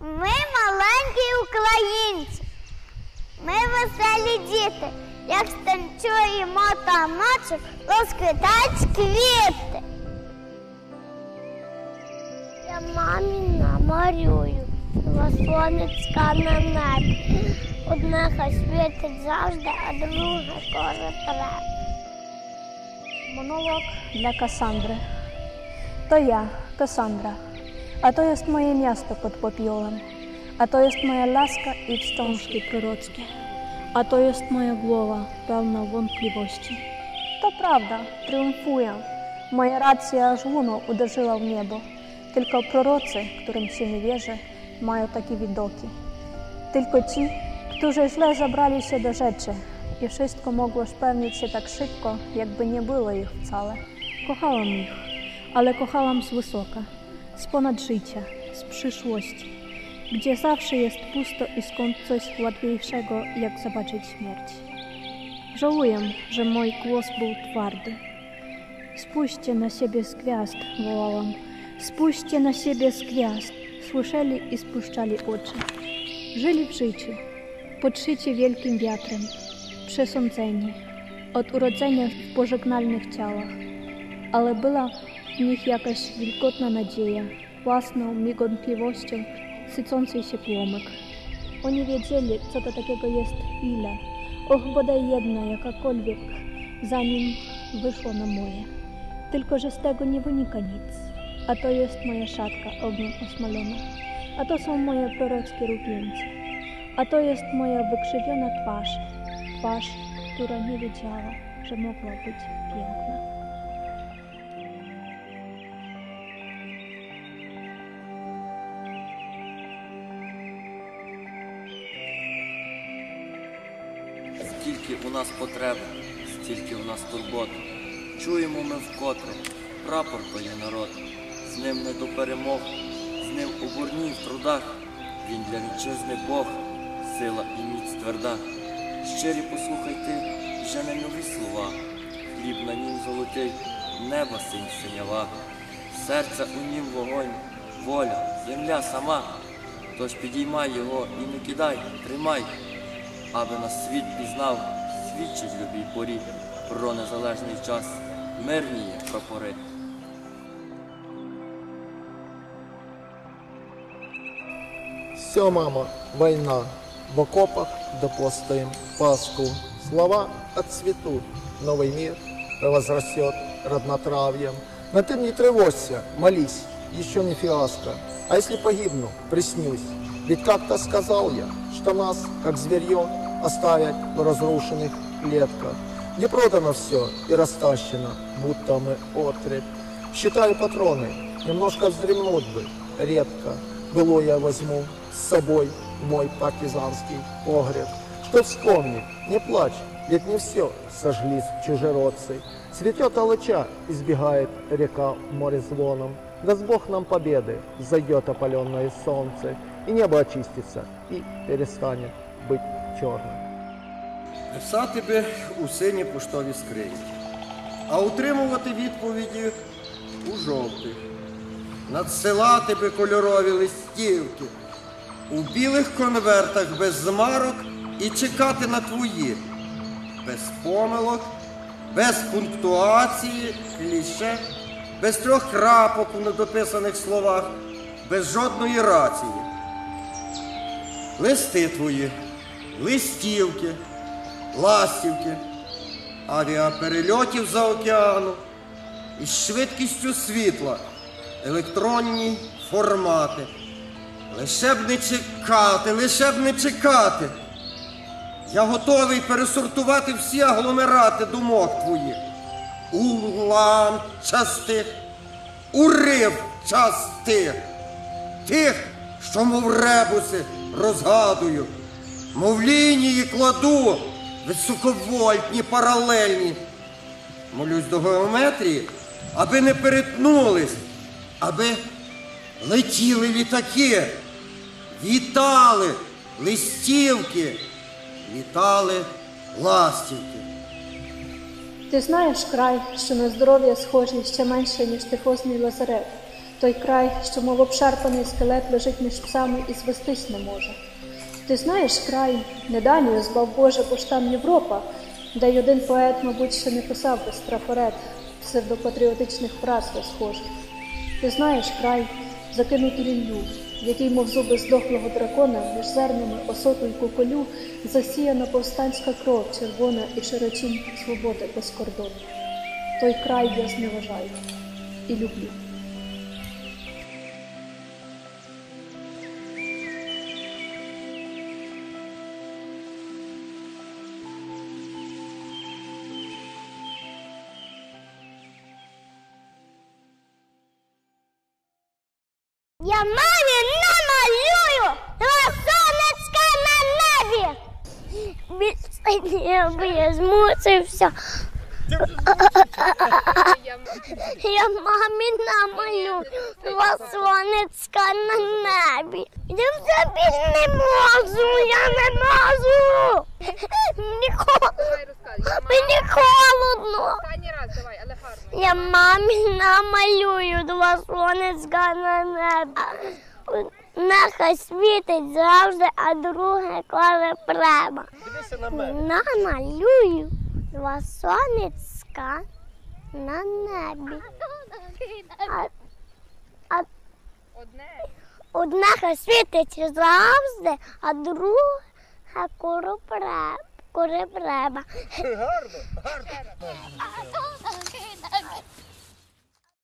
Ми маленькі українці. Ми веселі діти. Як станцюємо таночок, розквітають квіти. Я мамі намалюю, сонечка на небі. Одна хай світить завжди, а друга коли треба. Монолог для Кассандры. To ja, Kassandra, a to jest moje miasto pod popiołem, a to jest moja laska i wstążki prorockie, a to jest moja głowa pełna wątpliwości. To prawda, triumfuję. Moja racja aż łuną uderzyła w niebo. Tylko prorocy, którym się nie wierzy, mają takie widoki. Tylko ci, którzy źle zabrali się do rzeczy i wszystko mogło spełnić się tak szybko, jakby nie było ich wcale. Kochałam ich, ale kochałam z wysoka, z ponad życia, z przyszłości, gdzie zawsze jest pusto i skąd coś łatwiejszego, jak zobaczyć śmierć. Żałuję, że mój głos był twardy. Spójrzcie na siebie z gwiazd, wołałam. Spójrzcie na siebie z gwiazd. Słyszeli i spuszczali oczy. Żyli w życiu, podszyci wielkim wiatrem, przesądzeni, od urodzenia w pożegnalnych ciałach. Ale była w nich jakaś wilgotna nadzieja, własną migotliwością sycącej się płomyk. Oni wiedzieli, co to takiego jest chwila, och bodaj jedna, jakakolwiek, zanim wyszło na moje. Tylko, że z tego nie wynika nic. A to jest moja szatka ogniem osmalona. A to są moje prorockie różnice. A to jest moja wykrzywiona twarz. Twarz, która nie wiedziała, że mogła być piękna. Скільки у нас потреби, стільки у нас турбот. Чуємо ми вкотре, прапор то є народ. З ним не до перемог, з ним у борні в трудах. Він для вітчизни Бог, сила і міць тверда. Щирі послухай ти вже не нові слова. Хліб на нім золотий, неба синь синява. Серце у нім вогонь, воля, земля сама. Тож підіймай його і не кидай, тримай аби нас світ пізнав, свідчить любій порі про незалежний час, мирніє прапори. Все, мама, война. В окопах допластаем Пасху. Слова отцветут, новый мир возрастет роднотравьем. Но ты не тревожься, молись, еще не фиаско. А если погибну, приснюсь. Ведь как-то сказал я, что нас, как зверье, оставят в разрушенных клетках. Не продано все и растащено, будто мы отребь. Считаю патроны, немножко вздремнуть бы, редко. Было я возьму с собой мой партизанский погреб. Что вспомнить, не плачь, ведь не все сожгли чужеродцы. Цветет алыча, избегает река море звоном. Даст Бог нам победы, зайдет опаленное солнце, и небо очистится, и перестанет быть черным. Писати би у сині поштові скрині, а утримувати відповіді у жовтих. Надсилати би кольорові листівки у білих конвертах без змарок і чекати на твої, без помилок, без пунктуації, кліше, без трьох крапок у недописаних словах, без жодної рації. Листи твої, листівки, ластівки, авіаперельотів за океану із швидкістю світла, електронні формати. Лише б не чекати, лише б не чекати. Я готовий пересортувати всі агломерати думок твоїх. Улам частих, урив частих, тих, що мов ребуси розгадую, мов лінії кладу, високовольтні, паралельні. Молюсь до геометрії, аби не перетнулись, аби летіли літаки, вітали листівки, вітали ластівки. Ти знаєш край, що на здоров'я схожий ще менше, ніж тифозний лазарет. Той край, що мов обшарпаний скелет лежить між псами і звестись не може. Ти знаєш край, не Данію збав Боже, бо ж там Європа, де й один поет, мабуть, ще не писав без трафарет псевдопатріотичних фраз схожих. Ти знаєш край, закинуту ріллю, який, мов зуби здохлого дракона, між зернами осоту й куколю засіяна повстанська кров, червона і широчінь свободи без кордону. Той край я зневажаю і люблю. Я мамі намалюю сонечка на небі. Я змусився. Я мамі намалюю сонечка на небі. Я взагалі не можу, я не можу. Мені холодно. Я мамі намалюю два сонечка на небі. Нехай світить завжди, а друге коли треба. Дивися на мене. Намалюю два сонечка на небі. А, а Одне. одне хай світить завжди, а друге коли треба. Коли треба. Гарно, гарно.